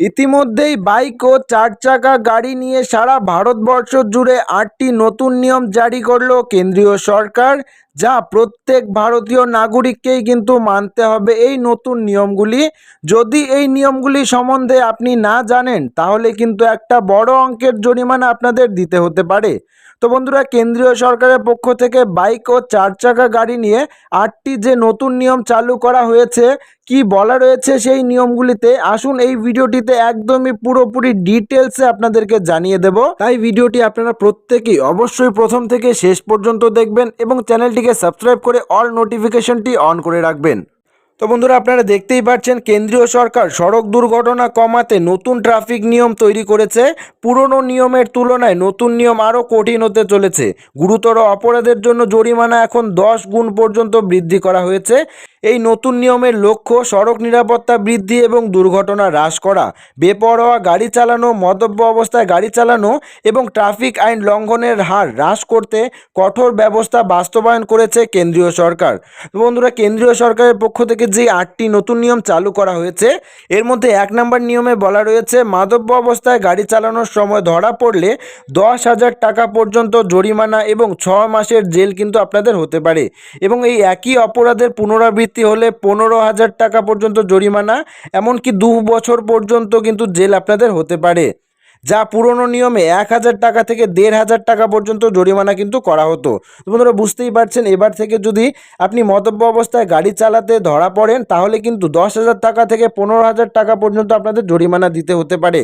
ইতিমধ্যেই বাইক ও চার চাকা গাড়ি নিয়ে সারা ভারতবর্ষ জুড়ে আটটি নতুন নিয়ম জারি করল কেন্দ্রীয় সরকার। যা প্রত্যেক ভারতীয় নাগরিককেই কিন্তু মানতে হবে এই নতুন নিয়মগুলি। যদি এই নিয়মগুলি সম্বন্ধে আপনি না জানেন, তাহলে কিন্তু একটা বড় অঙ্কের জরিমানা আপনাদের দিতে হতে পারে। তো বন্ধুরা, কেন্দ্রীয় সরকারের পক্ষ থেকে বাইক ও চার চাকা গাড়ি নিয়ে আটটি যে নতুন নিয়ম চালু করা হয়েছে, কি বলা রয়েছে সেই নিয়মগুলিতে আসুন এই ভিডিওটিতে একদমই পুরোপুরি ডিটেলসে আপনাদেরকে জানিয়ে দেব। তাই ভিডিওটি আপনারা প্রত্যেকেই অবশ্যই প্রথম থেকে শেষ পর্যন্ত দেখবেন এবং চ্যানেলটিকে সাবস্ক্রাইব করে অল নোটিফিকেশনটি অন করে রাখবেন। তো বন্ধুরা, আপনারা দেখতেই পাচ্ছেন, কেন্দ্রীয় সরকার সড়ক দুর্ঘটনা কমাতে নতুন ট্রাফিক নিয়ম তৈরি করেছে। পুরনো নিয়মের তুলনায় নতুন নিয়ম আরও কঠিন হতে চলেছে। গুরুতর অপরাধের জন্য জরিমানা এখন দশ গুণ পর্যন্ত বৃদ্ধি করা হয়েছে। এই নতুন নিয়মের লক্ষ্য সড়ক নিরাপত্তা বৃদ্ধি এবং দুর্ঘটনা হ্রাস করা। বেপরোয়া গাড়ি চালানো মদ্যপ অবস্থায় গাড়ি চালানো এবং ট্রাফিক আইন লঙ্ঘনের হার হ্রাস করতে কঠোর ব্যবস্থা বাস্তবায়ন করেছে কেন্দ্রীয় সরকার। বন্ধুরা, কেন্দ্রীয় সরকারের পক্ষ থেকে যে আটটি নতুন নিয়ম চালু করা হয়েছে, এর মধ্যে এক নম্বর নিয়মে বলা রয়েছে মাদব্য অবস্থায় গাড়ি চালানোর সময় ধরা পড়লে দশ হাজার টাকা পর্যন্ত জরিমানা এবং ছ মাসের জেল কিন্তু আপনাদের হতে পারে। এবং এই একই অপরাধের পুনরাবৃত্তি হলে পনেরো হাজার টাকা পর্যন্ত জরিমানা, এমনকি দু বছর পর্যন্ত কিন্তু জেল আপনাদের হতে পারে। যা পুরনো নিয়মে এক হাজার টাকা থেকে দেড় হাজার টাকা পর্যন্ত জরিমানা কিন্তু করা হতো। বন্ধুরা, বুঝতেই পারছেন, এবার থেকে যদি আপনি মতব্য অবস্থায় গাড়ি চালাতে ধরা পড়েন, তাহলে কিন্তু দশ হাজার টাকা থেকে পনেরো হাজার টাকা পর্যন্ত আপনাদের জরিমানা দিতে হতে পারে।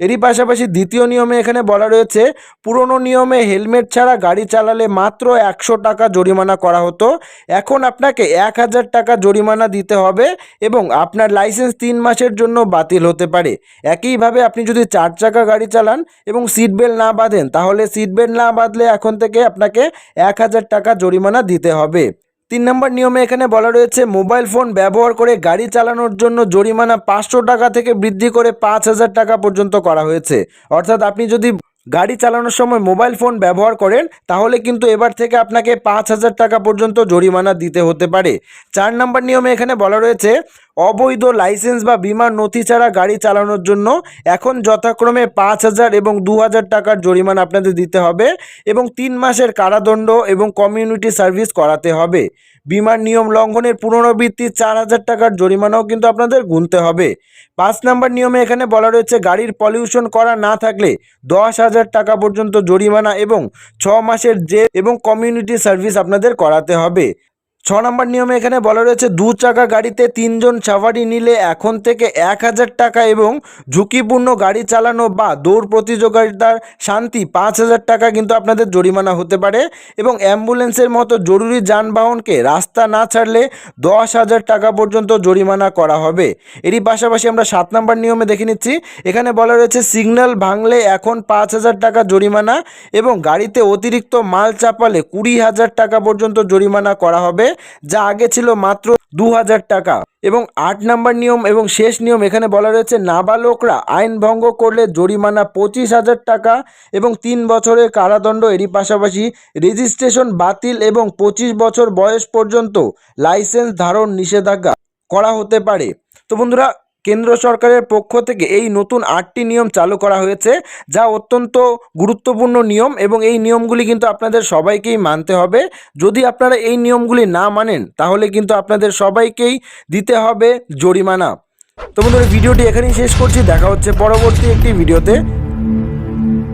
এরই পাশাপাশি দ্বিতীয় নিয়মে এখানে বলা রয়েছে, পুরনো নিয়মে হেলমেট ছাড়া গাড়ি চালালে মাত্র একশো টাকা জরিমানা করা হতো। এখন আপনাকে এক হাজার টাকা জরিমানা দিতে হবে এবং আপনার লাইসেন্স তিন মাসের জন্য বাতিল হতে পারে। একইভাবে আপনি যদি চার চাকা গাড়ি চালান এবং সিট বেল্ট না বাঁধেন, তাহলে সিট বেল্ট না বাঁধলে এখন থেকে আপনাকে এক হাজার টাকা জরিমানা দিতে হবে। তিন নম্বর নিয়মে এখানে বলা রয়েছে, মোবাইল ফোন ব্যবহার করে গাড়ি চালানোর জন্য জরিমানা পাঁচশো টাকা থেকে বৃদ্ধি করে পাঁচ হাজার টাকা পর্যন্ত করা হয়েছে। অর্থাৎ আপনি যদি গাড়ি চালানোর সময় মোবাইল ফোন ব্যবহার করেন, তাহলে কিন্তু এবার থেকে আপনাকে পাঁচ হাজার টাকা পর্যন্ত জরিমানা দিতে হতে পারে। চার নম্বর নিয়মে এখানে বলা রয়েছে অবৈধ লাইসেন্স বা বিমার নথি ছাড়া গাড়ি চালানোর জন্য এখন যথাক্রমে পাঁচ হাজার এবং দু হাজার টাকার জরিমানা আপনাদের দিতে হবে এবং তিন মাসের কারাদণ্ড এবং কমিউনিটি সার্ভিস করাতে হবে। বিমার নিয়ম লঙ্ঘনের পুনরাবৃত্তি চার হাজার টাকার জরিমানাও কিন্তু আপনাদের গুনতে হবে। পাঁচ নাম্বার নিয়মে এখানে বলা রয়েছে, গাড়ির পলিউশন করা না থাকলে দশ হাজার টাকা পর্যন্ত জরিমানা এবং ছ মাসের জেল এবং কমিউনিটি সার্ভিস আপনাদের করাতে হবে। ছ নম্বর নিয়মে এখানে বলা রয়েছে, দু চাকা গাড়িতে তিনজন সাফারি নিলে এখন থেকে এক হাজার টাকা এবং ঝুঁকিপূর্ণ গাড়ি চালানো বা দৌড় প্রতিযোগিতার শান্তি পাঁচ হাজার টাকা কিন্তু আপনাদের জরিমানা হতে পারে এবং অ্যাম্বুলেন্সের মতো জরুরি যানবাহনকে রাস্তা না ছাড়লে দশ হাজার টাকা পর্যন্ত জরিমানা করা হবে। এরই পাশাপাশি আমরা সাত নম্বর নিয়মে দেখে নিচ্ছি, এখানে বলা রয়েছে, সিগন্যাল ভাঙলে এখন পাঁচ হাজার টাকা জরিমানা এবং গাড়িতে অতিরিক্ত মাল চাপালে কুড়ি হাজার টাকা পর্যন্ত জরিমানা করা হবে। যা আগে ছিল মাত্র দু হাজার টাকা। এবং আট নাম্বার নিয়ম এবং শেষ নিয়ম এখানে বলা রয়েছে, নাবালকরা আইন ভঙ্গ করলে জরিমানা পঁচিশ হাজার টাকা এবং তিন বছরের কারাদণ্ড। এরই পাশাপাশি রেজিস্ট্রেশন বাতিল এবং পঁচিশ বছর বয়স পর্যন্ত লাইসেন্স ধারণ নিষেধাজ্ঞা করা হতে পারে। তো বন্ধুরা কেন্দ্র সরকারের পক্ষ থেকে এই নতুন আটটি নিয়ম চালু করা হয়েছে, যা অত্যন্ত গুরুত্বপূর্ণ নিয়ম এবং এই নিয়মগুলি কিন্তু আপনাদের সবাইকেই মানতে হবে। যদি আপনারা এই নিয়মগুলি না মানেন, তাহলে কিন্তু আপনাদের সবাইকেই দিতে হবে জরিমানা। তো বন্ধুরা, ভিডিওটি এখানেই শেষ করছি। দেখা হচ্ছে পরবর্তী একটি ভিডিওতে।